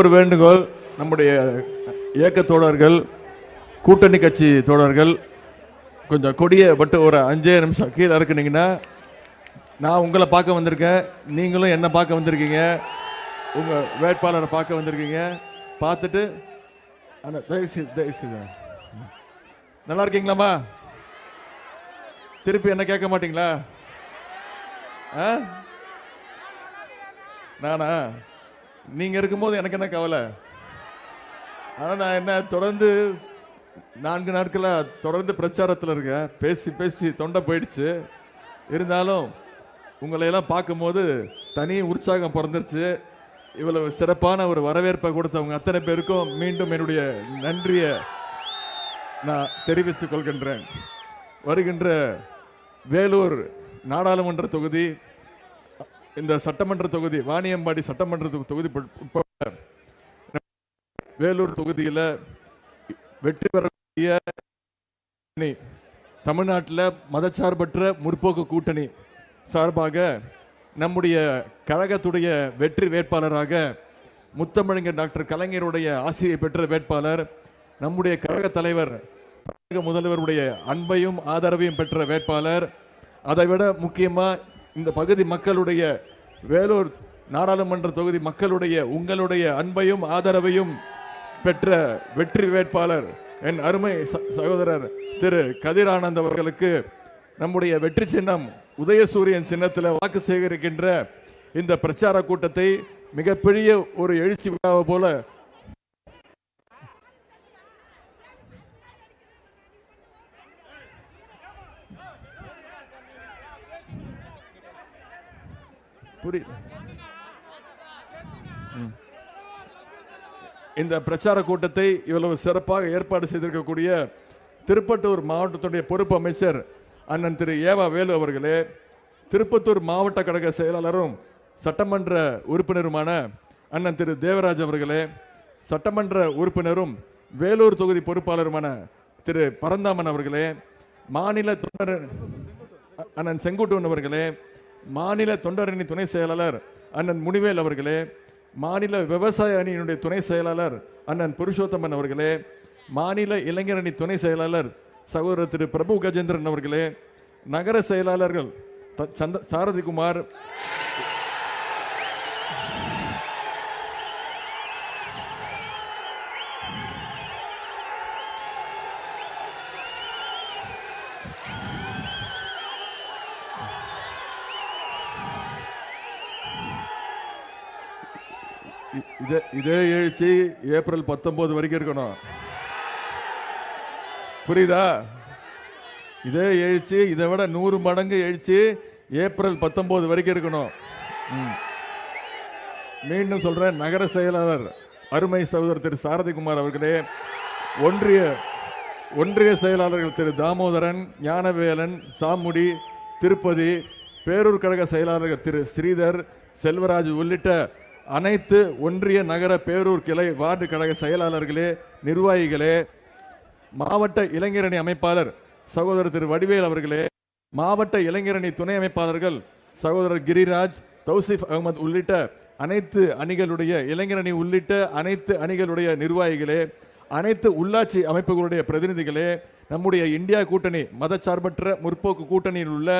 ஒரு வேண்டுகோள் நம்முடைய இயக்க தோழர்கள் கூட்டணி கட்சி தோழர்கள் கொஞ்சம் கொடியை பட்டு ஒரு அஞ்சே நிமிஷம் கீழே இருக்குனீங்கன்னா நான் உங்களை பார்க்க வந்திருக்கேன். நீங்களும் என்ன பார்க்க வந்திருக்கீங்க. உங்கள் வேட்பாளரை பார்க்க வந்திருக்கீங்க. பார்த்துட்டு ஆனால் தயவு செய்து தயவு செய்து. நல்லா இருக்கீங்களாம்மா? திருப்பி என்ன கேட்க மாட்டீங்களா? ஆ? நானா? நீங்க இருக்கும்போது எனக்கு என்ன கவலை? ஆனால் நான் என்ன தொடர்ந்து நான்கு நாட்களாக தொடர்ந்து பிரச்சாரத்தில் இருக்கேன். பேசி பேசி தொண்டை போயிடுச்சு. இருந்தாலும் உங்களை எல்லாம் பார்க்கும்போது தனி உற்சாகம் பிறந்துருச்சு. இவ்வளவு சிறப்பான ஒரு வரவேற்பை கொடுத்தவங்க அத்தனை பேருக்கும் மீண்டும் என்னுடைய நன்றியை நான் தெரிவித்துக் கொள்கின்றேன். வருகின்ற வேலூர் நாடாளுமன்ற தொகுதி இந்த சட்டமன்ற தொகுதி வாணியம்பாடி சட்டமன்ற தொகுதி உட்பட வேலூர் தொகுதியில் வெற்றி பெறக்கூடிய கூட்டணி, தமிழ்நாட்டில் மதச்சார்பற்ற முற்போக்கு கூட்டணி சார்பாக நம்முடைய கழகத்துடைய வெற்றி வேட்பாளராக முத்தமிழங்கர் டாக்டர் கலைஞருடைய ஆசிரியை பெற்ற வேட்பாளர் நம்முடைய கழக தலைவர் தமிழக முதல்வருடைய அன்பையும் ஆதரவையும் பெற்ற வேட்பாளர் அதைவிட முக்கியமாக இந்த பகுதி மக்களுடைய வேலூர் நாடாளுமன்ற தொகுதி மக்களுடைய உங்களுடைய அன்பையும் ஆதரவையும் பெற்ற வெற்றி வேட்பாளர் என் அருமை ச- சகோதரர் திரு கதிர் ஆனந்த் அவர்களுக்கு நம்முடைய வெற்றி சின்னம் உதயசூரியன் சின்னத்தில் வாக்கு சேகரிக்கின்ற இந்த பிரச்சார கூட்டத்தை மிகப்பெரிய ஒரு எழுச்சி விழாவை போல புரி இந்த பிரச்சார கூட்டத்தை இவ்வளவு சிறப்பாக ஏற்பாடு செய்திருக்கக்கூடிய திருப்பத்தூர் மாவட்டத்துடைய பொறுப்பு அமைச்சர் அண்ணன் திரு ஏவா வேலு அவர்களே திருப்பத்தூர் மாவட்ட கழக செயலாளரும் சட்டமன்ற உறுப்பினருமான அண்ணன் திரு தேவராஜ் அவர்களே சட்டமன்ற உறுப்பினரும் வேலூர் தொகுதி பொறுப்பாளருமான திரு பரந்தாமன் அவர்களே மாநில தொண்டர் அண்ணன் செங்குட்டுவன் அவர்களே மாநில தொண்டரணி துணை செயலாளர் அண்ணன் முனிவேல் அவர்களே மாநில விவசாய அணியினுடைய துணை செயலாளர் அண்ணன் புருஷோத்தமன் அவர்களே மாநில இளைஞர் அணி துணை செயலாளர் சகோதரர் திரு பிரபு கஜேந்திரன் அவர்களே நகர செயலாளர்கள் த- சந்த சாரதிகுமார் இதே இதே எழுச்சி ஏப்ரல் பத்தொன்பது வரைக்கும் இருக்கணும். புரியுதா? இதே எழுச்சி இதை விட நூறு மடங்கு எழுச்சி ஏப்ரல் பத்தொன்பது வரைக்கும் இருக்கணும். ம். மீண்டும் சொல்றேன் நகர செயலாளர் அருமை சகோதரர் திரு சாரதிகுமார் அவர்களே ஒன்றிய ஒன்றிய செயலாளர்கள் திரு தாமோதரன் ஞானவேலன் சாமுடி திருப்பதி பேரூர் கழக செயலாளர்கள் திரு ஸ்ரீதர் செல்வராஜ் உள்ளிட்ட அனைத்து ஒன்றிய நகர பேரூர் கிளை வார்டு கழக செயலாளர்களே நிர்வாகிகளே மாவட்ட இளைஞரணி அமைப்பாளர் சகோதரர் திரு வடிவேல் அவர்களே மாவட்ட இளைஞரணி துணை அமைப்பாளர்கள் சகோதரர் கிரிராஜ் தௌசிஃப் அகமது உள்ளிட்ட அனைத்து அணிகளுடைய இளைஞரணி உள்ளிட்ட அனைத்து அணிகளுடைய நிர்வாகிகளே அனைத்து உள்ளாட்சி அமைப்புகளுடைய பிரதிநிதிகளே நம்முடைய இந்தியா கூட்டணி மதச்சார்பற்ற முற்போக்கு கூட்டணியில் உள்ள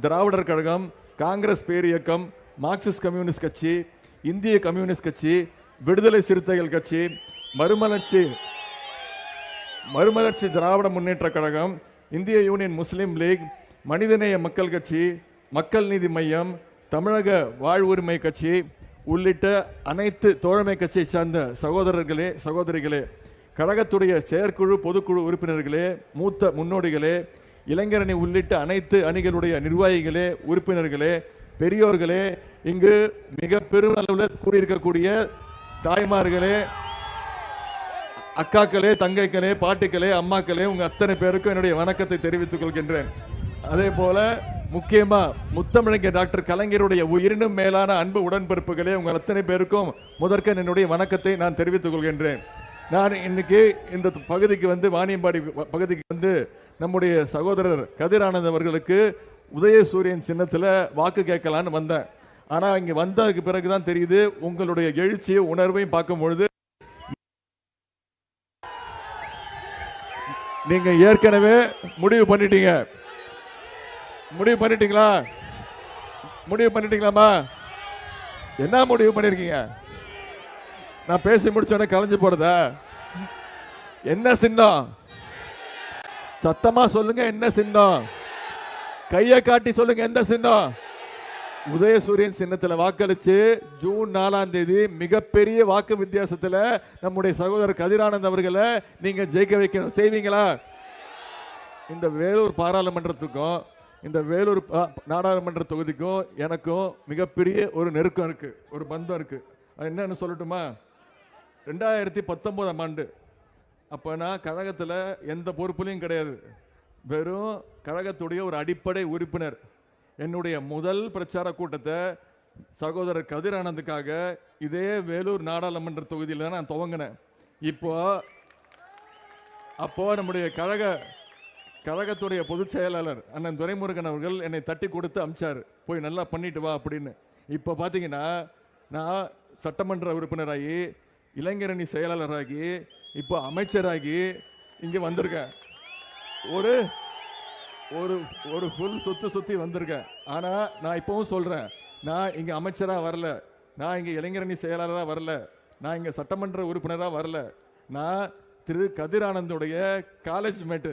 திராவிடர் கழகம் காங்கிரஸ் பேரியக்கம் மார்க்சிஸ்ட் கம்யூனிஸ்ட் கட்சி இந்திய கம்யூனிஸ்ட் கட்சி விடுதலை சிறுத்தைகள் கட்சி மறுமலர்ச்சி மறுமலர்ச்சி திராவிட முன்னேற்ற கழகம் இந்திய யூனியன் முஸ்லீம் லீக் மனிதநேய மக்கள் கட்சி மக்கள் நீதி மையம் தமிழக வாழ்வுரிமை கட்சி உள்ளிட்ட அனைத்து தோழமை கட்சியை சார்ந்த சகோதரர்களே சகோதரிகளே கழகத்துடைய செயற்குழு பொதுக்குழு உறுப்பினர்களே மூத்த முன்னோடிகளே இளைஞரணி உள்ளிட்ட அனைத்து அணிகளுடைய நிர்வாகிகளே உறுப்பினர்களே பெரியோர்களே இங்கு மிக பெருமளவில் கூடியிருக்கக்கூடிய தாய்மார்களே அக்காக்களே தங்கைகளே பாட்டிகளே அம்மாக்களே உங்கள் அத்தனை பேருக்கும் என்னுடைய வணக்கத்தை தெரிவித்துக் கொள்கின்றேன். அதே போல முக்கியமாக முத்தமிழங்க டாக்டர் கலைஞருடைய உயிரினும் மேலான அன்பு உடன்பிறப்புகளே உங்கள் அத்தனை பேருக்கும் முதற்க என்னுடைய வணக்கத்தை நான் தெரிவித்துக் கொள்கின்றேன். நான் இன்னைக்கு இந்த பகுதிக்கு வந்து வாணியம்பாடி பகுதிக்கு வந்து நம்முடைய சகோதரர் கதிரானந்த் அவர்களுக்கு உதயசூரியன் சின்னத்தில் வாக்கு கேட்கலான்னு வந்தேன். ஆனால் இங்கே வந்ததுக்கு பிறகு தான் தெரியுது உங்களுடைய எழுச்சியும் உணர்வையும் பார்க்கும் பொழுது நீங்க ஏற்கனவே முடிவு பண்ணிட்டீங்க. முடிவு பண்ணிட்டீங்களா? முடிவு பண்ணிட்டீங்களாமா என்ன முடிவு பண்ணிருக்கீங்க? நான் பேசி முடிச்சோடனே கலைஞ்சு போறதா? என்ன சின்னம்? சத்தமா சொல்லுங்க என்ன சின்னம்? கையை காட்டி சொல்லுங்க எந்த சின்னம்? உதயசூரியன் சின்னத்தில் வாக்களித்து ஜூன் நாலாம் தேதி மிகப்பெரிய வாக்கு வித்தியாசத்தில் நம்முடைய சகோதரர் கதிரானந்த் அவர்களை நீங்கள் ஜெயிக்க வைக்கணும். செய்வீங்களா? இந்த வேலூர் பாராளுமன்றத்துக்கும் இந்த வேலூர் பா- நாடாளுமன்ற தொகுதிக்கும் எனக்கும் மிகப்பெரிய ஒரு நெருக்கம் இருக்குது ஒரு பந்தம் இருக்குது அது என்னன்னு சொல்லட்டுமா? ரெண்டாயிரத்தி பத்தொம்போதாம் ஆண்டு. அப்போ நான் கழகத்தில் எந்த பொறுப்புலையும் கிடையாது. வெறும் கழகத்துடைய ஒரு அடிப்படை உறுப்பினர். என்னுடைய முதல் பிரச்சார கூட்டத்தை சகோதரர் கதிரானந்துக்காக இதே வேலூர் நாடாளுமன்ற தொகுதியில் தான் நான் துவங்கினேன். இப்போ அப்போ நம்முடைய கழக கழகத்துடைய பொதுச் செயலாளர் அண்ணன் துரைமுருகன் அவர்கள் என்னை தட்டி கொடுத்து அமிச்சார். போய் நல்லா பண்ணிட்டு வா அப்படின்னு. இப்போ பார்த்தீங்கன்னா நான் சட்டமன்ற உறுப்பினராகி இளைஞரணி செயலாளராகி இப்போ அமைச்சராகி இங்கே வந்திருக்கேன். ஒரு ஒரு ஒரு ஃபுல் சுற்றி சுற்றி வந்திருக்கேன். ஆனால் நான் இப்போவும் சொல்கிறேன் நான் இங்கே அமைச்சராக வரல. நான் இங்கே இளைஞரணி செயலாளராக வரல. நான் இங்கே சட்டமன்ற உறுப்பினராக வரல. நான் திரு கதிரானந்துடைய காலேஜ் மேட்டு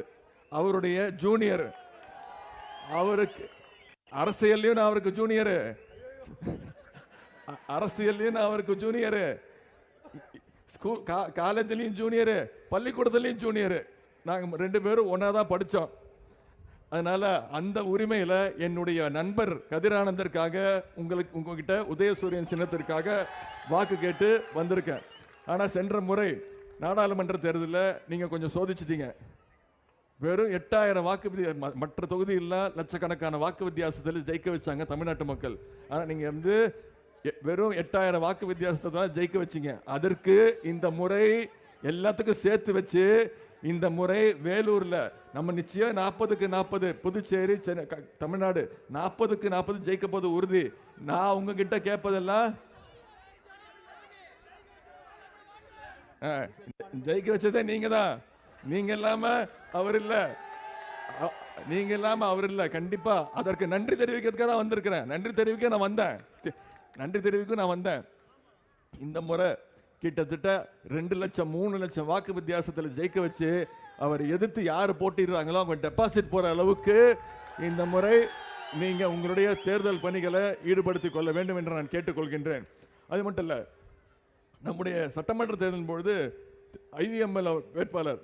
அவருடைய ஜூனியர் அவருக்கு அரசியல்லையும் நான் அவருக்கு ஜூனியரு அரசியல்லையும் நான் அவருக்கு ஜூனியரு ஸ்கூல் கா- காலேஜ்லேயும் ஜூனியரு பள்ளிக்கூடத்துலேயும் ஜூனியரு நாங்கள் ரெண்டு பேரும் ஒன்றா தான் படித்தோம் அதனால் அந்த உரிமையில் என்னுடைய நண்பர் கதிரானந்தருக்காக உங்களுக்கு உங்ககிட்ட உதயசூரியன் சின்னத்திற்காக வாக்கு கேட்டு வந்திருக்கேன். ஆனால் சென்ற முறை நாடாளுமன்ற தேர்தலில் நீங்கள் கொஞ்சம் சோதிச்சிட்டீங்க. வெறும் எட்டாயிரம் வாக்கு ம- மற்ற தொகுதியில் லட்சக்கணக்கான வாக்கு வித்தியாசத்தில் ஜெயிக்க வச்சாங்க தமிழ்நாட்டு மக்கள். ஆனால் நீங்கள் வந்து எ- வெறும் எட்டாயிரம் வாக்கு வித்தியாசத்தை தான் ஜெயிக்க வச்சீங்க. அதற்கு இந்த முறை எல்லாத்துக்கும் சேர்த்து வச்சு இந்த முறை வேலூரில் நம்ம நிச்சயம் நாற்பதுக்கு நாற்பது புதுச்சேரி சென்னை தமிழ்நாடு நாற்பதுக்கு நாற்பது ஜெயிக்க போது உறுதி. நான் உங்ககிட்ட கேட்பதெல்லாம் ஆ, ஜெயிக்க வச்சதே நீங்க தான் நீங்க இல்லாம அவர் இல்ல. நீங்க இல்லாம அவர் இல்ல. கண்டிப்பா அதற்கு நன்றி தெரிவிக்கிறதுக்காக தான் வந்திருக்கிறேன். நன்றி தெரிவிக்க நான் வந்தேன். நன்றி தெரிவிக்க நான் வந்தேன். இந்த முறை கிட்டத்தட்ட ரெண்டு லட்சம் மூணு லட்சம் வாக்கு வித்தியாசத்தில் ஜெயிக்க வச்சு அவர் எதிர்த்து யார் போட்டிடுறாங்களோ அவங்க டெபாசிட் போகிற அளவுக்கு இந்த முறை நீங்கள் உங்களுடைய தேர்தல் பணிகளை ஈடுபடுத்திக் கொள்ள வேண்டும் என்று நான் கேட்டுக்கொள்கின்றேன். அது மட்டும் இல்லை நம்முடைய சட்டமன்ற தேர்தலின் பொழுது ஐவிஎம்எல் வேட்பாளர்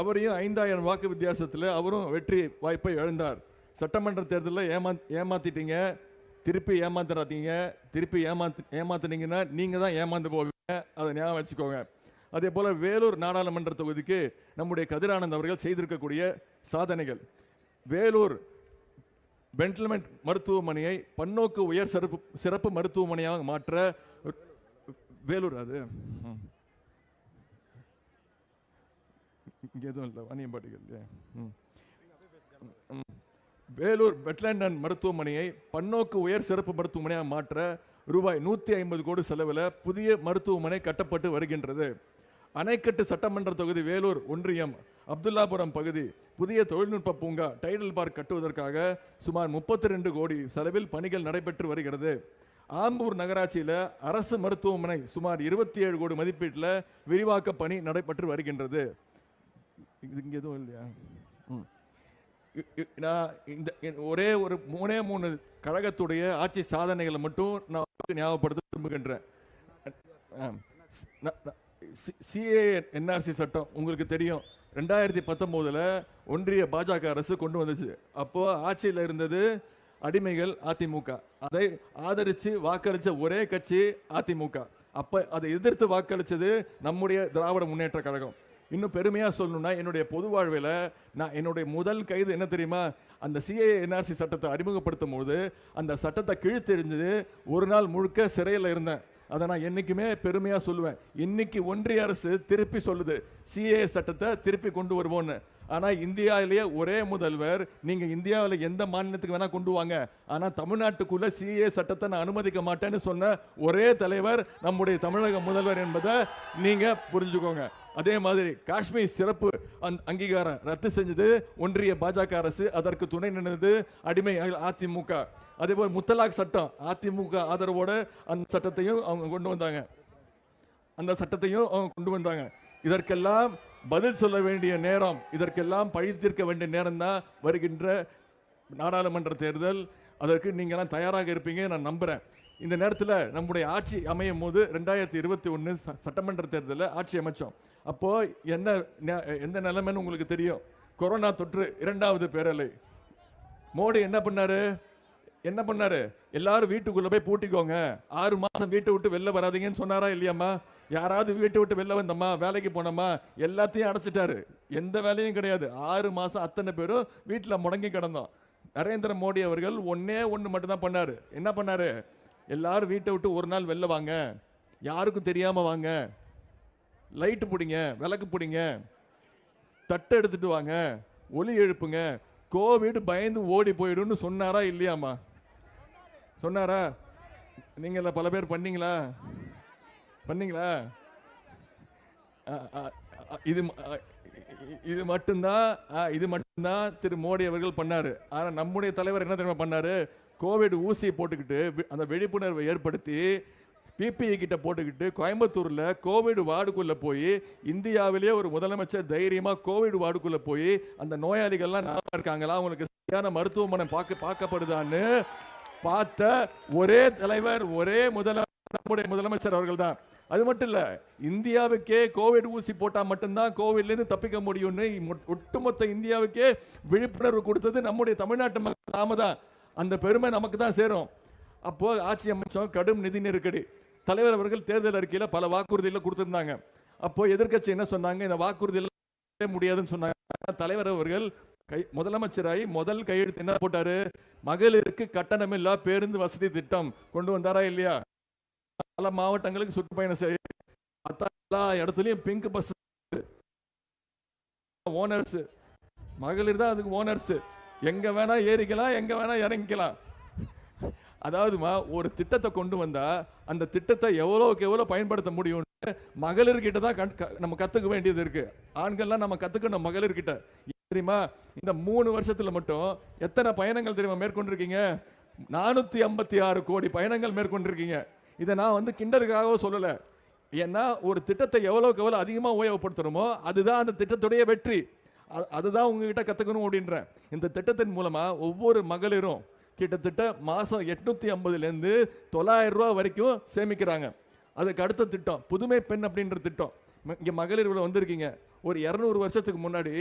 அவரையும் ஐந்தாயிரம் வாக்கு வித்தியாசத்தில் அவரும் வெற்றி வாய்ப்பை இழந்தார். சட்டமன்ற தேர்தலில் ஏமா ஏமாத்திட்டீங்க திருப்பி ஏமாத்துறாதீங்க திருப்பி ஏமாத்து ஏமாத்துனீங்கன்னா நீங்கள் தான் ஏமாந்து போவீங்க. அதை ஞாபகம் வச்சுக்கோங்க அதே போல் வேலூர் நாடாளுமன்ற தொகுதிக்கு நம்முடைய கதிரானந்த் அவர்கள் செய்திருக்கக்கூடிய சாதனைகள் வேலூர் பென்ட்ல்மெண்ட் மருத்துவமனையை பன்னோக்கு உயர் சிறப்பு சிறப்பு மருத்துவமனையாக மாற்ற வேலூர் அது ம். எதுவும் இல்லை வாணியம்பாடிகள் ம். ம். வேலூர் வெட்லேண்ட் அண்ட் மருத்துவமனையை பன்னோக்கு உயர் சிறப்பு மருத்துவமனையாக மாற்ற ரூபாய் நூற்றி ஐம்பது கோடி செலவில் புதிய மருத்துவமனை கட்டப்பட்டு வருகின்றது. அணைக்கட்டு சட்டமன்ற தொகுதி வேலூர் ஒன்றியம் அப்துல்லாபுரம் பகுதி புதிய தொழில்நுட்ப பூங்கா டைடல் பார்க் கட்டுவதற்காக சுமார் முப்பத்தி ரெண்டு கோடி செலவில் பணிகள் நடைபெற்று வருகிறது. ஆம்பூர் நகராட்சியில் அரசு மருத்துவமனை சுமார் இருபத்தி ஏழு கோடி மதிப்பீட்டில் விரிவாக்க பணி நடைபெற்று வருகின்றது. இது இங்கே எதுவும் இல்லையா? ம். இ- நான் இந்த ஒரே ஒரு மூணே மூணு கழகத்துடைய ஆட்சி சாதனைகளை மட்டும் நான் ஞாபகப்படுத்த விரும்புகின்றேன். சிஏ என்ஆர்சி சட்டம் உங்களுக்கு தெரியும். ரெண்டாயிரத்தி பத்தொம்போதில் ஒன்றிய பாஜக அரசு கொண்டு வந்துச்சு. அப்போது ஆட்சியில் இருந்தது அடிமைகள் அதிமுக. அதை ஆதரித்து வாக்களித்த ஒரே கட்சி அதிமுக. அப்போ அதை எதிர்த்து வாக்களித்தது நம்முடைய திராவிட முன்னேற்ற கழகம். இன்னும் பெருமையாக சொல்லணும்னா என்னுடைய பொது வாழ்வில் நான் என்னுடைய முதல் கைது என்ன தெரியுமா? அந்த சிஏ என்ஆர்சி சட்டத்தை அறிமுகப்படுத்தும் போது அந்த சட்டத்தை கிழித்தெறிஞ்சது ஒரு நாள் முழுக்க சிறையில் இருந்தேன். அதை நான் என்றைக்குமே பெருமையாக சொல்லுவேன். இன்னைக்கு ஒன்றிய அரசு திருப்பி சொல்லுது சிஏ சட்டத்தை திருப்பி கொண்டு வருவோன்னு ஆனால் இந்தியாவிலேயே ஒரே முதல்வர். நீங்கள் இந்தியாவில் எந்த மாநிலத்துக்கு வேணால் கொண்டு வாங்க. ஆனால் தமிழ்நாட்டுக்குள்ளே சிஏ சட்டத்தை நான் அனுமதிக்க மாட்டேன்னு சொன்ன ஒரே தலைவர் நம்முடைய தமிழக முதல்வர் என்பதை நீங்கள் புரிஞ்சுக்கோங்க. அதே மாதிரி காஷ்மீர் சிறப்பு அந் அங்கீகாரம் ரத்து செஞ்சது. ஒன்றிய பாஜக அரசு அதற்கு துணை நின்றது அடிமை அதிமுக. அதே போல் முத்தலாக் சட்டம் அதிமுக ஆதரவோட அந்த சட்டத்தையும் அவங்க கொண்டு வந்தாங்க. அந்த சட்டத்தையும் அவங்க கொண்டு வந்தாங்க. இதற்கெல்லாம் பதில் சொல்ல வேண்டிய நேரம். இதற்கெல்லாம் பழித்திருக்க வேண்டிய நேரம் தான் வருகின்ற நாடாளுமன்ற தேர்தல். அதற்கு நீங்களாம் தயாராக இருப்பீங்க நான் நம்புகிறேன் இந்த நேரத்தில் நம்முடைய ஆட்சி அமையும் போது ரெண்டாயிரத்தி இருபத்தி ஒன்று சட்டமன்ற தேர்தலில் ஆட்சி அமைச்சோம். அப்போது என்ன நெ- எந்த நிலைமைன்னு உங்களுக்கு தெரியும். கொரோனா தொற்று இரண்டாவது பேரலை. மோடி என்ன பண்ணார்? என்ன பண்ணாரு? எல்லாரும் வீட்டுக்குள்ளே போய் பூட்டிக்கோங்க. ஆறு மாதம் வீட்டை விட்டு வெளில வராதீங்கன்னு சொன்னாரா இல்லையாம்மா? யாராவது வீட்டை விட்டு வெளில வந்தோமா வேலைக்கு போனோமா எல்லாத்தையும் அடைச்சிட்டாரு. எந்த வேலையும் கிடையாது. ஆறு மாதம் அத்தனை பேரும் வீட்டில் முடங்கி கிடந்தோம். நரேந்திர மோடி அவர்கள் ஒன்றே ஒன்று மட்டும்தான் பண்ணார். என்ன பண்ணார்? எல்லாரும் வீட்டை விட்டு ஒரு நாள் வெளில வாங்க. யாருக்கும் தெரியாமல் வாங்க. லைட்டு பிடிங்க விளக்கு பிடிங்க தட்டை எடுத்துட்டு வாங்க ஒலி எழுப்புங்க. கோவிட் பயந்து ஓடி போயிடும்னு சொன்னாரா இல்லையாம்மா? சொன்னாரா? நீங்கள் பல பேர் பண்ணீங்களா? பண்ணீங்களா? இது இது மட்டும்தான் இது மட்டும்தான் திரு மோடி அவர்கள் பண்ணாரு. ஆனால் நம்முடைய தலைவர் என்ன தெரியுமா பண்ணாரு? கோவிட் ஊசியை போட்டுக்கிட்டு அந்த விழிப்புணர்வை ஏற்படுத்தி பிபிஇ கிட்ட போட்டுக்கிட்டு கோயம்புத்தூர்ல கோவிட் வார்டுக்குள்ளே போய் இந்தியாவிலேயே ஒரு முதலமைச்சர் தைரியமாக கோவிட் வார்டுக்குள்ளே போய் அந்த நோயாளிகள்லாம் நல்லா இருக்காங்களா? அவங்களுக்கு சரியான மருத்துவமனை பார்க்க பார்க்கப்படுதான்னு பார்த்த ஒரே தலைவர் ஒரே முதல நம்முடைய முதலமைச்சர் அவர்கள் தான் அது மட்டும் இல்லை இந்தியாவுக்கே கோவிட் ஊசி போட்டால் மட்டும்தான் கோவிட்லேருந்து தப்பிக்க முடியும்னு ஒட்டுமொத்த இந்தியாவுக்கே விழிப்புணர்வு கொடுத்தது நம்முடைய தமிழ்நாட்டு மக்கள் நாம தான். அந்த பெருமை நமக்கு தான் சேரும். அப்போது ஆட்சி அமைச்சம் கடும் நிதி நெருக்கடி. தலைவர் அவர்கள் தேர்தல் அறிக்கையில் பல வாக்குறுதிகளை கொடுத்துருந்தாங்க. அப்போது எதிர்க்கட்சி என்ன சொன்னாங்க? இந்த வாக்குறுதியில் முடியாதுன்னு சொன்னாங்க. தலைவர் அவர்கள் கை முதலமைச்சராகி முதல் கையெழுத்து என்ன போட்டாரு? மகளிருக்கு கட்டணமில்லா பேருந்து வசதி திட்டம் கொண்டு வந்தாரா இல்லையா? பல மாவட்டங்களுக்கு சுற்றுப்பயணம் செய்ய எல்லா இடத்துலையும் பிங்க் பஸ் ஓனர்ஸ் மகளிர் தான் அதுக்கு ஓனர்ஸ் எங்க வேணா ஏறிக்கலாம் எங்க வேணா இறங்கிக்கலாம். அதாவதுமா ஒரு திட்டத்தை கொண்டு வந்தா அந்த திட்டத்தை எவ்வளவுக்கு எவ்வளவு பயன்படுத்த முடியும்னு மகளிர்கிட்ட தான் கண்- க- நம்ம கத்துக்க வேண்டியது இருக்கு. ஆண்கள்லாம் நம்ம கத்துக்கணும் மகளிர்கிட்ட. தெரியுமா? இந்த மூணு வருஷத்துல மட்டும் எத்தனை பயணங்கள் தெரியுமா மேற்கொண்டிருக்கீங்க? நானூத்தி ஐம்பத்தி ஆறு கோடி பயணங்கள் மேற்கொண்டிருக்கீங்க. இதை நான் வந்து கிண்டலுக்காக சொல்லலை. ஏன்னா ஒரு திட்டத்தை எவ்வளோக்கு எவ்வளோ அதிகமாக உபயோகப்படுத்துகிறோமோ அதுதான் அந்த திட்டத்துடைய வெற்றி. அதுதான் உங்ககிட்ட கற்றுக்கணும் அப்படின்றேன் இந்த திட்டத்தின் மூலமாக ஒவ்வொரு மகளிரும் கிட்டத்தட்ட மாதம் எட்நூற்றி ஐம்பதுலேருந்து தொள்ளாயிரம் ரூபா வரைக்கும் சேமிக்கிறாங்க. அதுக்கு அடுத்த திட்டம் புதுமை பெண் அப்படின்ற திட்டம். இங்கே மகளிர் இவ்வளவு வந்திருக்கீங்க. ஒரு இரநூறு வருஷத்துக்கு முன்னாடி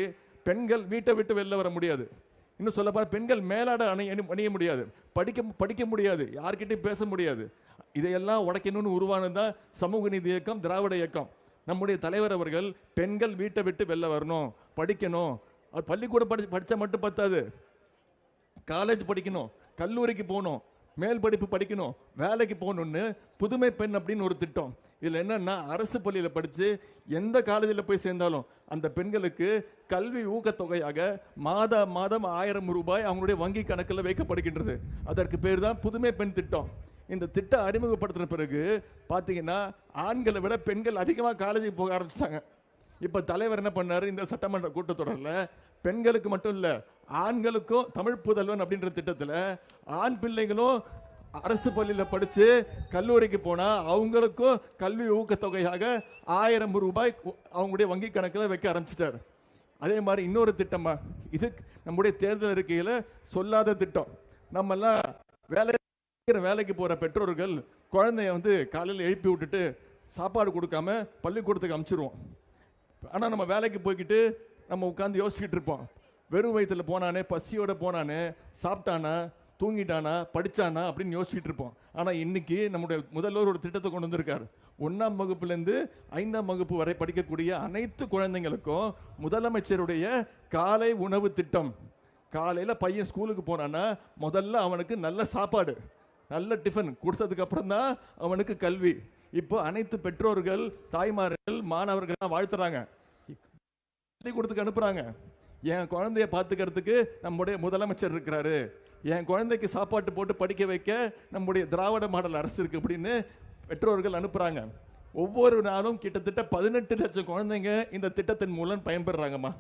பெண்கள் வீட்டை விட்டு வெளில வர முடியாது. இன்னும் சொல்லப்போனா பெண்கள் மேலாட அணி அணிய முடியாது. படிக்க படிக்க முடியாது. யார்கிட்டையும் பேச முடியாது. இதையெல்லாம் உடைக்கணும்னு உருவானது தான் சமூக நீதி இயக்கம் திராவிட இயக்கம். நம்முடைய தலைவர் அவர்கள் பெண்கள் வீட்டை விட்டு வெளில வரணும். படிக்கணும். பள்ளிக்கூடம் படி படித்தா மட்டும் பத்தாது. காலேஜ் படிக்கணும். கல்லூரிக்கு போகணும். மேல் படிப்பு படிக்கணும் வேலைக்கு போகணும்னு புதுமை பெண் அப்படின்னு ஒரு திட்டம். இதில் என்னன்னா அரசு பள்ளியில் படித்து எந்த காலேஜில் போய் சேர்ந்தாலும் அந்த பெண்களுக்கு கல்வி ஊக்கத்தொகையாக மாத மாதம் ஆயிரம் ரூபாய் அவங்களுடைய வங்கி கணக்கில் வைக்கப்படுகின்றது. அதற்கு பேர் தான் புதுமை பெண் திட்டம். இந்த திட்டம் அறிமுகப்படுத்தின பிறகு பார்த்தீங்கன்னா ஆண்களை விட பெண்கள் அதிகமாக காலேஜுக்கு போக ஆரம்பிச்சிட்டாங்க. இப்போ தலைவர் என்ன பண்ணாரு? இந்த சட்டமன்ற கூட்டத்தொடரில் பெண்களுக்கு மட்டும் இல்லை ஆண்களுக்கும் தமிழ் புதல்வன் அப்படின்ற திட்டத்தில் ஆண் பிள்ளைகளும் அரசு பள்ளியில் படித்து கல்லூரிக்கு போனால் அவங்களுக்கும் கல்வி ஊக்கத்தொகையாக ஆயிரம் ரூபாய் அவங்களுடைய வங்கி கணக்கில் வைக்க ஆரம்பிச்சிட்டாரு. அதே மாதிரி இன்னொரு திட்டமாக இது நம்முடைய தேர்தல் அறிக்கையில் சொல்லாத திட்டம். நம்ம எல்லாம் வேலை வேலைக்கு போகிற பெற்றோர்கள் குழந்தைய வந்து காலையில் எழுப்பி விட்டுட்டு சாப்பாடு கொடுக்காம பள்ளிக்கூடத்துக்கு அமுச்சிடுவோம் ஆனால் நம்ம வேலைக்கு போய்க்கிட்டு நம்ம உட்காந்து யோசிச்சுட்டு இருப்போம். வெறும் வயிற்றுல போனானே பசியோட போனானே சாப்பிட்டானா தூங்கிட்டானா படிச்சானா அப்படின்னு யோசிச்சுட்டு இருப்போம். ஆனால் இன்றைக்கி நம்முடைய முதல்வர் ஒரு திட்டத்தை கொண்டு வந்திருக்காரு. ஒன்றாம் வகுப்புலேருந்து ஐந்தாம் வகுப்பு வரை படிக்கக்கூடிய அனைத்து குழந்தைங்களுக்கும் முதலமைச்சருடைய காலை உணவு திட்டம். காலையில் பையன் ஸ்கூலுக்கு போனான்னா முதல்ல அவனுக்கு நல்ல சாப்பாடு நல்ல டிஃபன் கொடுத்ததுக்கப்புறம் தான் அவனுக்கு கல்வி. இப்போ அனைத்து பெற்றோர்கள் தாய்மார்கள் மாணவர்கள்லாம் வாழ்த்துறாங்க. பள்ளிக்கூடத்துக்கு அனுப்புகிறாங்க என் குழந்தைய பார்த்துக்கிறதுக்கு நம்முடைய முதலமைச்சர் இருக்கிறாரு. என் குழந்தைக்கு சாப்பாட்டு போட்டு படிக்க வைக்க நம்முடைய திராவிட மாடல் அரசு இருக்கு அப்படின்னு பெற்றோர்கள் அனுப்புகிறாங்க ஒவ்வொரு நாளும் கிட்டத்தட்ட பதினெட்டு லட்சம் குழந்தைங்க இந்த திட்டத்தின் மூலம் பயன்பெறாங்கம்மா.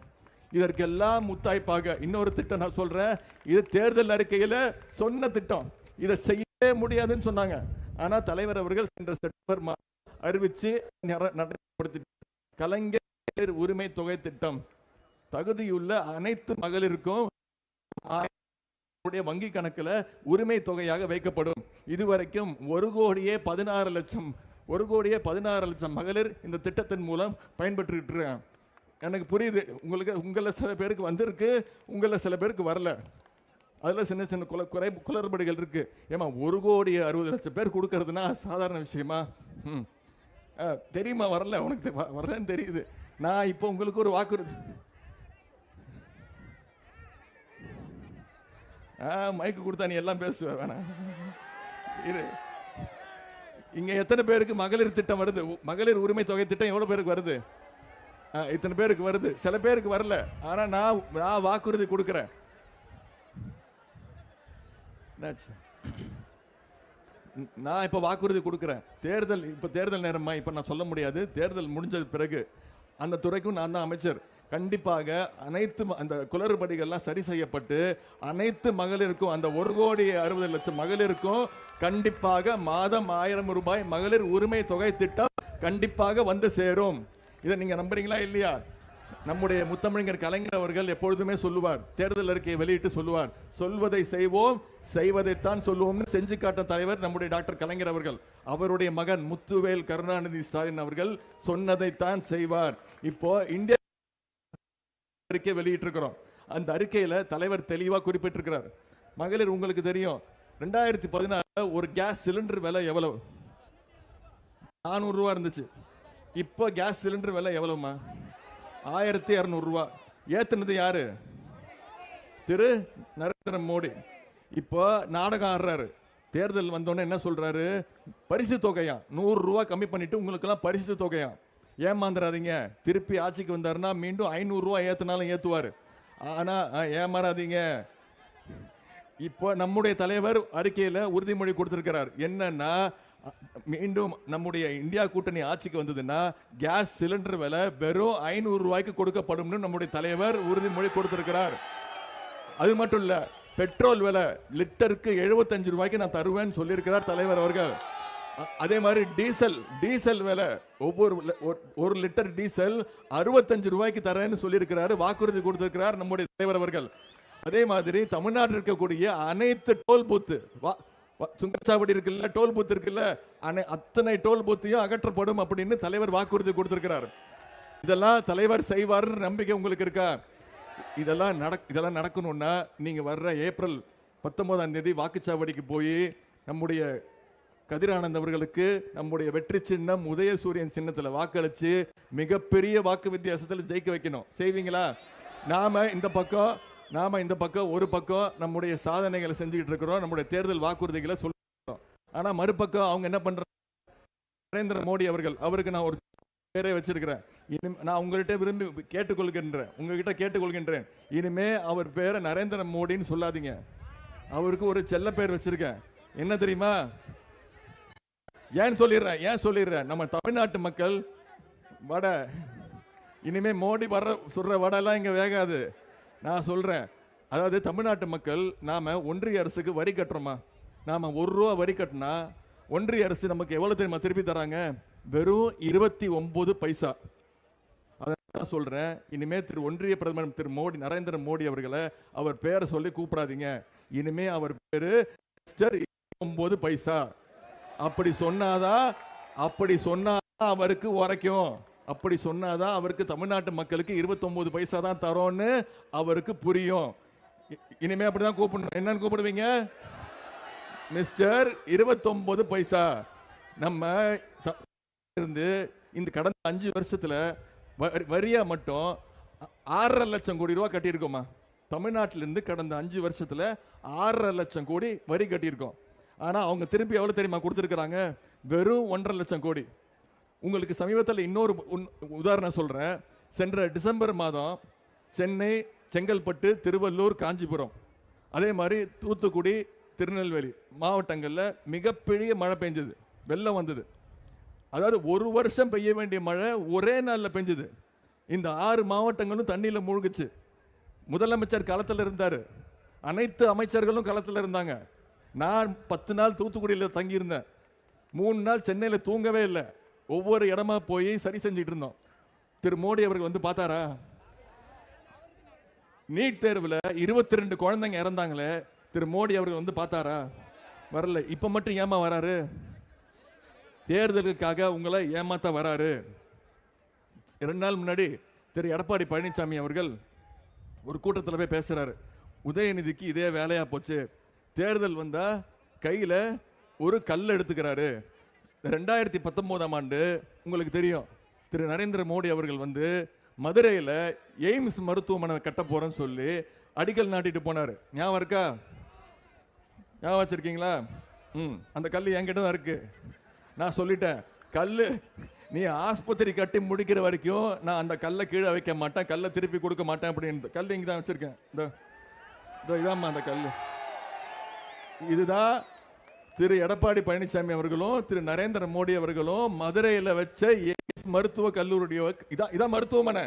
இதற்கெல்லாம் முத்தாய்ப்பாக. இன்னொரு திட்டம் நான் சொல்கிறேன் இது தேர்தல் அறிக்கையில் சொன்ன திட்டம். இதை செய்யவே முடியாதுன்னு சொன்னாங்க. ஆனால் தலைவர் அவர்கள் சென்ற செப்டம்பர் மாதம் அறிவித்து நட- நடைமுறைப்படுத்தி கலைஞர் உரிமை தொகை திட்டம். தகுதியுள்ள அனைத்து மகளிருக்கும் உடைய வங்கி கணக்கில் உரிமை தொகையாக வைக்கப்படும். இதுவரைக்கும் ஒரு கோடியே பதினாறு லட்சம் ஒரு கோடியே பதினாறு லட்சம் மகளிர் இந்த திட்டத்தின் மூலம் பயன்பெற்றுக்கிட்டு எனக்கு புரியுது. உங்களுக்கு உங்களில் சில பேருக்கு வந்திருக்கு உங்களில் சில பேருக்கு வரல. அதில் சின்ன சின்ன குல குறை குளறுபடிகள் இருக்குது ஏமா ஒரு கோடி அறுபது லட்சம் பேர் கொடுக்கறதுனா சாதாரண விஷயமா? ம். ஆ, தெரியுமா? வரல. உனக்கு வரலன்னு தெரியுது. நான் இப்போ உங்களுக்கு ஒரு வாக்குறுதி. மைக்கு கொடுத்தா நீ எல்லாம் பேசுவ வேணாம். இது இங்கே எத்தனை பேருக்கு மகளிர் திட்டம் வருது? மகளிர் உரிமை தொகை திட்டம் எவ்வளோ பேருக்கு வருது? ஆ, இத்தனை பேருக்கு வருது. சில பேருக்கு வரல. ஆனால் நான் நான் வாக்குறுதி கொடுக்குறேன். நான் இப்போ வாக்குறுதி கொடுக்குறேன். தேர்தல் இப்போ தேர்தல் நேரமா இப்போ நான் சொல்ல முடியாது. தேர்தல் முடிஞ்சது பிறகு அந்த துறைக்கும் நான் தான் அமைச்சர். கண்டிப்பாக அனைத்து அந்த குளறுபடிகள்லாம் சரி செய்யப்பட்டு அனைத்து மகளிருக்கும் அந்த ஒரு கோடி அறுபது லட்சம் மகளிருக்கும் கண்டிப்பாக மாதம் ஆயிரம் ரூபாய் மகளிர் உரிமை தொகை திட்டம் கண்டிப்பாக வந்து சேரும். இதை நீங்கள் நம்புறீங்களா இல்லையா? நம்முடைய முத்தமிழர் கலைஞர் அவர்கள் எப்பொழுதுமே சொல்லுவார் தேர்தல் அறிக்கையை வெளியிட்டு சொல்லுவார் சொல்வதை செய்வோம் செய்வதைத்தான் சொல்லுவோம்னு செஞ்சு காட்டும் தலைவர் நம்முடைய டாக்டர் கலைஞர் அவர்கள். அவருடைய மகன் முத்துவேல் கருணாநிதி ஸ்டாலின் அவர்கள் சொன்னதைத்தான் செய்வார். இப்போ இந்திய அறிக்கை வெளியிட்டிருக்கிறோம். அந்த அறிக்கையில் தலைவர் தெளிவா குறிப்பிட்டிருக்கிறார். மகளிர் உங்களுக்கு தெரியும். ரெண்டாயிரத்தி பதினாறு ஒரு கேஸ் சிலிண்டர் விலை எவ்வளவு? நானூறு ரூபா இருந்துச்சு. இப்போ கேஸ் சிலிண்டர் விலை எவ்வளவுமா ஆயிரத்தி இரநூறுவா. ஏத்துனது யாரு? திரு. நரேந்திர மோடி. இப்போ நாடகம் ஆடுறாரு. தேர்தல் வந்தோடனே என்ன சொல்றாரு? பரிசு தொகையா? நூறு ரூபா கம்மி பண்ணிட்டு உங்களுக்கெல்லாம் பரிசு தொகையா? ஏமாந்துடாதீங்க திருப்பி ஆட்சிக்கு வந்தாருன்னா மீண்டும் ஐநூறுரூவா ரூபா ஏற்றுவார் ஆனால் ஏமாறாதீங்க இப்போ நம்முடைய தலைவர் அறிக்கையில் உறுதிமொழி கொடுத்துருக்கிறார். என்னன்னா மீண்டும் நம்முடைய இந்தியா கூட்டணி ஆட்சிக்கு வந்ததுன்னா கேஸ் சிலிண்டர் விலை வெறும் ஐநூறு ரூபாய்க்கு கொடுக்கப்படும்னு நம்முடைய தலைவர் உறுதிமொழி கொடுத்திருக்கிறார். அது மட்டும் இல்லை பெட்ரோல் விலை லிட்டருக்கு 75 ரூபாய்க்கு நான் தருவேன்னு சொல்லியிருக்கிறார் தலைவர் அவர்கள். அதே மாதிரி டீசல் டீசல் விலை ஒவ்வொரு ஒரு- லிட்டர் டீசல் அறுபத்தஞ்சு ரூபாய்க்கு தரேன்னு சொல்லியிருக்கிறாரு வாக்குறுதி கொடுத்திருக்கிறார் நம்முடைய தலைவர் அவர்கள். அதே மாதிரி தமிழ்நாட்டில் இருக்கக்கூடிய அனைத்து டோல் பூத்து வா- சுங்கச்சாவடி இருக்குல்ல டோல் பூத் இருக்குல்ல அனை அத்தனை டோல் பூத்தையும் அகற்றப்படும் அப்படின்னு தலைவர் வாக்குறுதி கொடுத்திருக்கிறார். இதெல்லாம் தலைவர் செய்வார்னு நம்பிக்கை உங்களுக்கு இருக்கா? இதெல்லாம் நடக் இதெல்லாம் நடக்கணும்னா நீங்கள் வர்ற ஏப்ரல் பத்தொன்பதாம் தேதி வாக்குச்சாவடிக்கு போய் நம்முடைய கதிரானந்த் அவர்களுக்கு நம்முடைய வெற்றி சின்னம் உதயசூரியன் சின்னத்தில் வாக்களித்து மிகப்பெரிய வாக்கு வித்தியாசத்தில் ஜெயிக்க வைக்கணும். செய்வீங்களா? நாம இந்த பக்கம் நாம் இந்த பக்கம் ஒரு பக்கம் நம்முடைய சாதனைகளை செஞ்சுக்கிட்டு இருக்கிறோம். நம்முடைய தேர்தல் வாக்குறுதிகளை சொல்லுறோம் ஆனால் மறுபக்கம் அவங்க என்ன பண்ணுறாங்க நரேந்திர மோடி அவர்கள் அவருக்கு நான் ஒரு பேரை வச்சிருக்கிறேன். இனிமே நான் உங்கள்கிட்ட விரும்பி கேட்டுக்கொள்கின்றேன். உங்ககிட்ட கேட்டுக்கொள்கின்றேன். இனிமே அவர் பேரை நரேந்திர மோடின்னு சொல்லாதீங்க. அவருக்கு ஒரு செல்ல பேர் வச்சிருக்கேன். என்ன தெரியுமா? ஏன் சொல்லிடுறேன் ஏன் சொல்லிடுறேன்? நம்ம தமிழ்நாட்டு மக்கள் வடை இனிமேல் மோடி வர்ற சொல்கிற வடைலாம் இங்கே வேகாது. நான் சொல்கிறேன் அதாவது தமிழ்நாட்டு மக்கள் நாம் ஒன்றிய அரசுக்கு வரி கட்டுறோமா? நாம் ஒரு ரூபா வரி கட்டினா ஒன்றிய அரசு நமக்கு எவ்வளோ தெரியுமா திருப்பி தராங்க? வெறும் இருபத்தி ஒம்பது பைசா. அதான் சொல்கிறேன் இனிமே திரு ஒன்றிய பிரதமர் திரு மோடி நரேந்திர மோடி அவர்களை அவர் பேரை சொல்லி கூப்பிடாதீங்க. இனிமே அவர் பேரு மிஸ்டர் ஒன்பது பைசா. அப்படி சொன்னாதான் அப்படி சொன்னாதான் அவருக்கு உரைக்கும். அப்படி சொன்னாதான் அவருக்கு தமிழ்நாட்டு மக்களுக்கு 29 பைசா தான் தரோன்னு அவருக்கு புரியும். இனிமே அப்படிதான் கூப்பிடணும். என்னன்னு கூப்பிடுவீங்க? மிஸ்டர் 29 பைசா. நம்ம இருந்து இந்த கடந்த அஞ்சு வருஷத்துல வரி- வரியா மட்டும் ஆறரை லட்சம் கோடி ரூபா கட்டியிருக்கோமா? தமிழ்நாட்டிலிருந்து கடந்த அஞ்சு வருஷத்துல ஆறரை லட்சம் கோடி வரி கட்டியிருக்கோம். ஆனால் அவங்க திரும்பி எவ்வளோ தெரியுமா கொடுத்துருக்குறாங்க? வெறும் ஒன்றரை லட்சம் கோடி. உங்களுக்கு சமீபத்தில் இன்னொரு உதாரணம் சொல்கிறேன் சென்ற டிசம்பர் மாதம் சென்னை செங்கல்பட்டு திருவள்ளூர் காஞ்சிபுரம். அதே மாதிரி தூத்துக்குடி திருநெல்வேலி மாவட்டங்களில் மிகப்பெரிய மழை பெஞ்சது. வெள்ளம் வந்தது. அதாவது ஒரு வருஷம் பெய்ய வேண்டிய மழை ஒரே நாளில் பெஞ்சுது. இந்த ஆறு மாவட்டங்களும் தண்ணியில் மூழ்குச்சு. முதலமைச்சர் களத்தில் இருந்தார். அனைத்து அமைச்சர்களும் களத்தில் இருந்தாங்க. நான் பத்து நாள் தூத்துக்குடியில் தங்கியிருந்தேன். மூணு நாள் சென்னையில் தூங்கவே இல்லை. ஒவ்வொரு இடமா போய் சரி செஞ்சுட்டு இருந்தோம். திரு மோடி அவர்கள் வந்து பார்த்தாரா? நீட் தேர்வில் இருபத்தி ரெண்டு குழந்தைங்க இறந்தாங்களே திரு மோடி அவர்கள் வந்து பார்த்தாரா? வரல. இப்போ மட்டும் ஏமா வராரு? தேர்தலுக்காக உங்களை ஏமாத்த வராரு. ரெண்டு நாள் முன்னாடி திரு எடப்பாடி பழனிசாமி அவர்கள் ஒரு கூட்டத்தில் போய் பேசுகிறாரு உதயநிதிக்கு இதே வேலையாக போச்சு. தேர்தல் வந்தா கையில ஒரு கல் எடுத்துக்கிறாரு. ரெண்டாயிரத்தி பத்தொன்பதாம் ஆண்டு உங்களுக்கு தெரியும். திரு நரேந்திர மோடி அவர்கள் வந்து மதுரையில் எய்ம்ஸ் மருத்துவமனை கட்ட போறேன்னு சொல்லி அடிக்கல் நாட்டிட்டு போனார். ஞாபகம் இருக்கா? ஞாபகம் வச்சிருக்கீங்களா? ம் அந்த கல் என்கிட்ட தான் இருக்கு. நான் சொல்லிட்டேன் கல் நீ ஆஸ்பத்திரி கட்டி முடிக்கிற வரைக்கும் நான் அந்த கல்லை கீழே வைக்க மாட்டேன் கல்லை திருப்பி கொடுக்க மாட்டேன் அப்படின்னு. கல் இங்கே தான் வச்சுருக்கேன். இதோ இந்த இதாம்மா அந்த கல் இதுதான் திரு எடப்பாடி பழனிசாமி அவர்களும் திரு நரேந்திர மோடி அவர்களும் மதுரையில் வச்ச எய்ம்ஸ் மருத்துவ கல்லூரியுடைய இதான் இதான் மருத்துவமனை.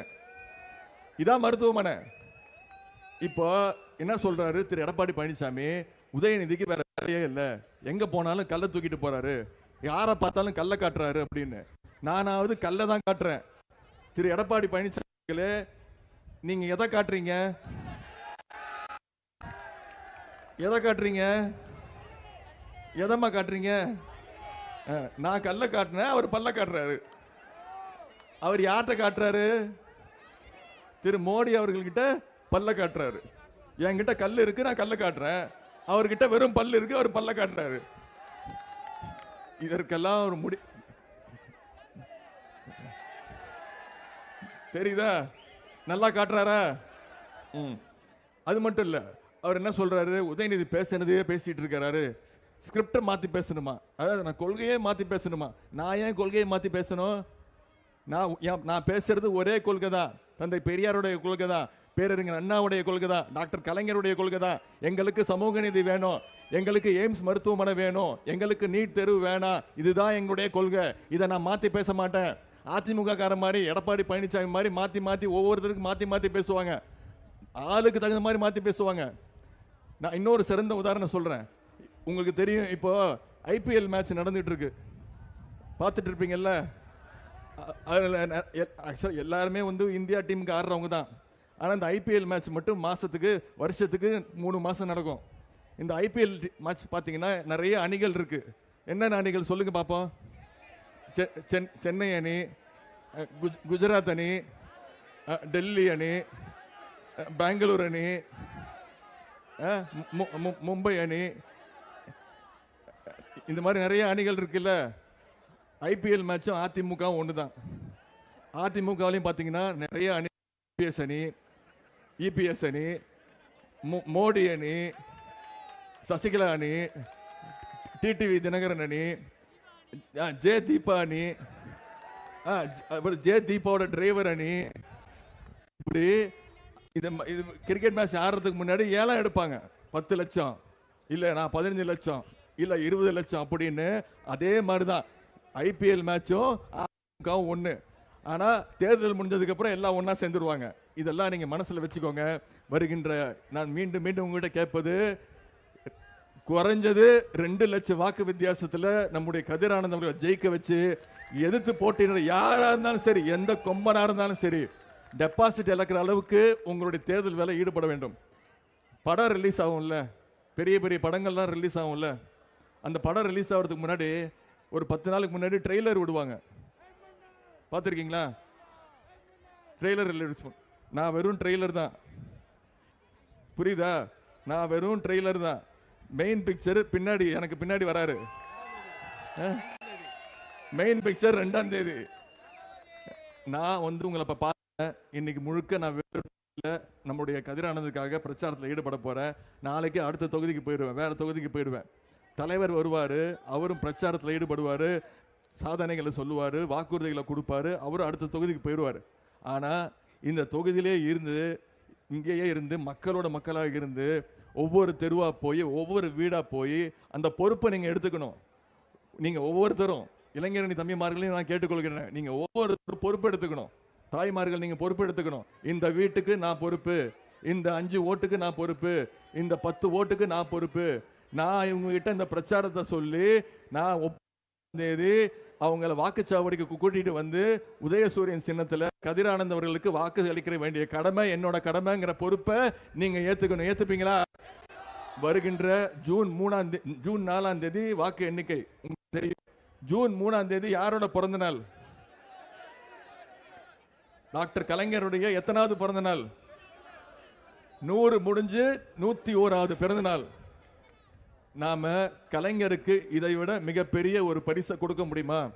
இதான் மருத்துவமனை. இப்போ என்ன சொல்றாரு திரு எடப்பாடி பழனிசாமி? உதயநிதிக்கு வேற வேலையே இல்லை. எங்க போனாலும் கல்லை தூக்கிட்டு போறாரு. யாரை பார்த்தாலும் கல்லை காட்டுறாரு அப்படின்னு. நானாவது கல்லை தான் காட்டுறேன். திரு எடப்பாடி பழனிசாமி நீங்க எதை காட்டுறீங்க? எதை காட்டுறீங்க? எதம்மா காட்டுறீங்க? நான் கல்லை காட்டினேன் அவர் பல்ல காட்டுறாரு. அவர் யார்கிட்ட காட்டுறாரு? திரு மோடி அவர்கள்கிட்ட பல்ல காட்டுறாரு. என்கிட்ட கல் இருக்கு நான் கல்ல காட்டுறேன். அவர்கிட்ட வெறும் பல்லு இருக்கு அவர் பல்ல காட்டுறாரு. இதற்கெல்லாம் ஒரு முடி தெரியுதா? நல்லா காட்டுறாரா? ம். அது மட்டும் இல்லை அவர் என்ன சொல்கிறாரு உதயநிதி பேசுனதே பேசிகிட்டு இருக்கிறாரு ஸ்கிரிப்டை மாற்றி பேசணுமா? அதாவது நான் கொள்கையே மாற்றி பேசணுமா? நான் ஏன் கொள்கையை மாற்றி பேசணும்? நான் ஏன் நான் பேசுறது ஒரே கொள்கை தான். தந்தை பெரியாருடைய கொள்கை தான். பேரறிஞர் அண்ணாவுடைய கொள்கை தான். டாக்டர் கலைஞருடைய கொள்கை தான். எங்களுக்கு சமூக நீதி வேணும். எங்களுக்கு எய்ம்ஸ் மருத்துவமனை வேணும். எங்களுக்கு நீட் தெருவு வேணாம். இதுதான் எங்களுடைய கொள்கை. இதை நான் மாற்றி பேச மாட்டேன். அதிமுக காரன் மாதிரி எடப்பாடி பழனிசாமி மாதிரி மாற்றி மாற்றி ஒவ்வொருத்தருக்கும் மாற்றி மாற்றி பேசுவாங்க. ஆளுக்கு தகுந்த மாதிரி மாற்றி பேசுவாங்க. நான் இன்னொரு சிறந்த உதாரணம் சொல்கிறேன் உங்களுக்கு தெரியும் இப்போ ஐபிஎல் மேட்ச் நடந்துட்டு இருக்கு பார்த்துட்டு இருப்பீங்கல்ல? அதில் ஆக்சுவலாக எல்லாருமே வந்து இந்தியா டீமுக்கு ஆடுறவங்க தான். ஆனால் இந்த ஐபிஎல் மேட்ச் மட்டும் மாதத்துக்கு வருஷத்துக்கு மூணு மாதம் நடக்கும். இந்த ஐபிஎல் மேட்ச் பார்த்தீங்கன்னா நிறைய அணிகள் இருக்குது என்னென்ன அணிகள் சொல்லுங்கள் பார்ப்போம். செ- சென்- சென்னை அணி குஜ்- குஜராத் அணி டெல்லி அணி பெங்களூர் அணி மும்பை அணி. இந்த மாதிரி நிறைய அணிகள் இருக்குல்ல. ஐபிஎல் மேட்சும் அதிமுகவும் ஒன்று தான் அதிமுகவிலையும் பார்த்தீங்கன்னா நிறைய அணி ஐபிஎஸ் அணி இபிஎஸ் அணி மோ- மோடி அணி சசிகலா அணி டிடிவி தினகரன் அணி ஆ, ஜே தீபா அணி ஆ, அப்புறம் ஜே தீபாவோட டிரைவர் அணி இப்படி இது ம- இது கிரிக்கெட் மேட்ச் ஆடுறதுக்கு முன்னாடி ஏலம் எடுப்பாங்க. பத்து லட்சம். இல்லை நான் பதினஞ்சு லட்சம். இல்லை இருபது லட்சம் அப்படின்னு அதே மாதிரி தான் ஐபிஎல் மேட்சும் ஒன்று ஆனால் தேர்தல் முடிஞ்சதுக்கப்புறம் எல்லாம் ஒன்றா சேர்ந்துருவாங்க. இதெல்லாம் நீங்கள் மனசில் வச்சுக்கோங்க. வருகின்ற நான் மீண்டும் மீண்டும் உங்கள்கிட்ட கேட்பது குறைஞ்சது ரெண்டு லட்சம் வாக்கு வித்தியாசத்தில் நம்முடைய கதிரானந்தவர்களை ஜெயிக்க வச்சு எதிர்த்து போட்டியிடுற யாராக இருந்தாலும் சரி எந்த கொம்பனாக இருந்தாலும் சரி டெபாசிட் இழக்கிற அளவுக்கு உங்களுடைய தேர்தல் வேலை ஈடுபட வேண்டும். படம் ரிலீஸ் ஆகும்ல. பெரிய பெரிய படங்கள்லாம் ரிலீஸ் ஆகும்ல. அந்த படம் ரிலீஸ் ஆகிறதுக்கு முன்னாடி ஒரு பத்து நாளுக்கு முன்னாடி ட்ரெய்லர் விடுவாங்க. பார்த்துருக்கீங்களா? ட்ரெய்லர் ரிலீஸ் நான் வெறும் ட்ரெய்லர் தான். புரியுதா? நான் வெறும் ட்ரெய்லர் தான். மெயின் பிக்சர் பின்னாடி எனக்கு பின்னாடி வராரு. மெயின் பிக்சர் ரெண்டாம் தேதி. நான் வந்து உங்களை இப்போ இன்னைக்கு முழுக்க நான் வெறும் நம்முடைய கதிரானதுக்காக பிரச்சாரத்தில் ஈடுபட போகிறேன் நாளைக்கு அடுத்த தொகுதிக்கு போயிடுவேன். வேறு தொகுதிக்கு போயிடுவேன். தலைவர் வருவார் அவரும் பிரச்சாரத்தில் ஈடுபடுவார் சாதனைகளை சொல்லுவார் வாக்குறுதிகளை கொடுப்பாரு அவரும் அடுத்த தொகுதிக்கு போயிடுவார். ஆனால் இந்த தொகுதியிலே இருந்து இங்கேயே இருந்து மக்களோட மக்களாக இருந்து ஒவ்வொரு தெருவாக போய் ஒவ்வொரு வீடாக போய் அந்த பொறுப்பை நீங்கள் எடுத்துக்கணும். நீங்கள் ஒவ்வொருத்தரும் இளைஞரணி தம்பிமார்களையும் நான் கேட்டுக்கொள்கிறேன். நீங்கள் ஒவ்வொருத்தரும் பொறுப்பு எடுத்துக்கணும். தாய்மார்கள் நீங்கள் பொறுப்பு எடுத்துக்கணும். இந்த வீட்டுக்கு நான் பொறுப்பு. இந்த அஞ்சு ஓட்டுக்கு நான் பொறுப்பு. இந்த பத்து ஓட்டுக்கு நான் பொறுப்பு. நான் இவங்ககிட்ட இந்த பிரச்சாரத்தை சொல்லி நான் தேதி அவங்கள வாக்குச்சாவடிக்கு கூ- கூட்டிட்டு வந்து உதயசூரியன் சின்னத்தில் கதிரானந்த் அவர்களுக்கு வாக்கு அளிக்கிற வேண்டிய கடமை என்னோட கடமைங்கிற பொறுப்பை நீங்கள் ஏத்துக்கணும். ஏற்றுப்பீங்களா வருகின்ற ஜூன் மூணாம் தேதி ஜூன் நாலாம் தேதி வாக்கு எண்ணிக்கை. தெரியும். ஜூன் மூணாம் தேதி யாரோட பிறந்த நாள்? டாக்டர் கலைஞருடைய எத்தனாவது பிறந்த நாள்? நூறு முடிஞ்சு நூற்றி ஓராவது பிறந்த நாள். நாம் கலைஞருக்கு இதை விட மிகப்பெரிய ஒரு பரிசை கொடுக்க முடியுமா?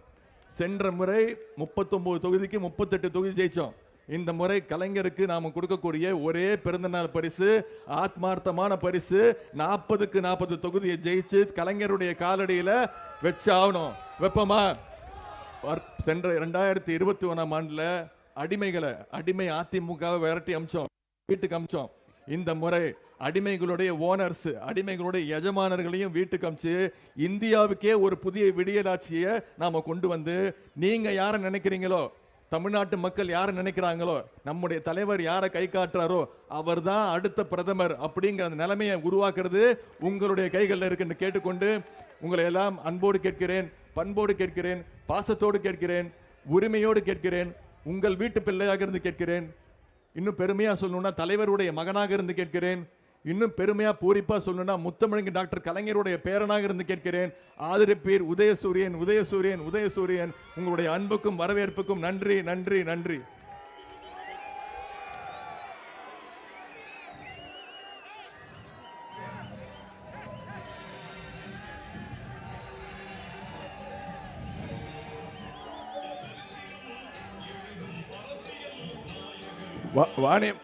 சென்ற முறை 39 தொகுதிக்கு முப்பத்தெட்டு தொகுதி ஜெயிச்சோம். இந்த முறை கலைஞருக்கு நாம் கொடுக்கக்கூடிய ஒரே பிறந்தநாள் பரிசு ஆத்மார்த்தமான பரிசு நாற்பதுக்கு நாற்பது தொகுதியை ஜெயிச்சு கலைஞருடைய காலடியில் வச்சு ஆகணும் வெப்பமா? வர்- சென்ற ரெண்டாயிரத்தி இருபத்தி ஒன்றாம் ஆண்டில் அடிமைகளை அடிமை அதிமுகவை விரட்டி அமிச்சோம் வீட்டுக்கு அமிச்சோம். இந்த முறை அடிமைகளுடைய ஓனர்ஸ் அடிமைகளுடைய எஜமானர்களையும் வீட்டுக்கு அமிச்சு இந்தியாவுக்கே ஒரு புதிய விடியலாட்சியை நாம் கொண்டு வந்து நீங்கள் யாரை நினைக்கிறீங்களோ தமிழ்நாட்டு மக்கள் யாரை நினைக்கிறாங்களோ நம்முடைய தலைவர் யாரை கை காட்டுறாரோ அவர்தான் அடுத்த பிரதமர் அப்படிங்கிற அந்த நிலைமையை உருவாக்குறது உங்களுடைய கைகளில் இருக்குன்னு கேட்டுக்கொண்டு உங்களை எல்லாம் அன்போடு கேட்கிறேன் பண்போடு கேட்கிறேன் பாசத்தோடு கேட்கிறேன் உரிமையோடு கேட்கிறேன். உங்கள் வீட்டு பிள்ளையாக இருந்து கேட்கிறேன். இன்னும் பெருமையாக சொல்லணும்னா தலைவருடைய மகனாக இருந்து கேட்கிறேன். இன்னும் பெருமையாக பூரிப்பாக சொல்லணும்னா முத்தமிழங்கு டாக்டர் கலைஞருடைய பேரனாக இருந்து கேட்கிறேன். ஆதரிப்பீர் உதயசூரியன் உதயசூரியன் உதயசூரியன். உங்களுடைய அன்புக்கும் வரவேற்புக்கும் நன்றி நன்றி நன்றி.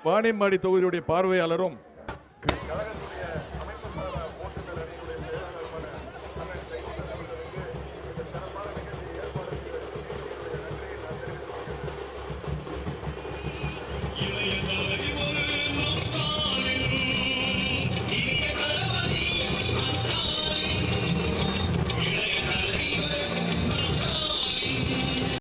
வாணியம்பாடி தொகுதியுடைய பார்வையாளரும்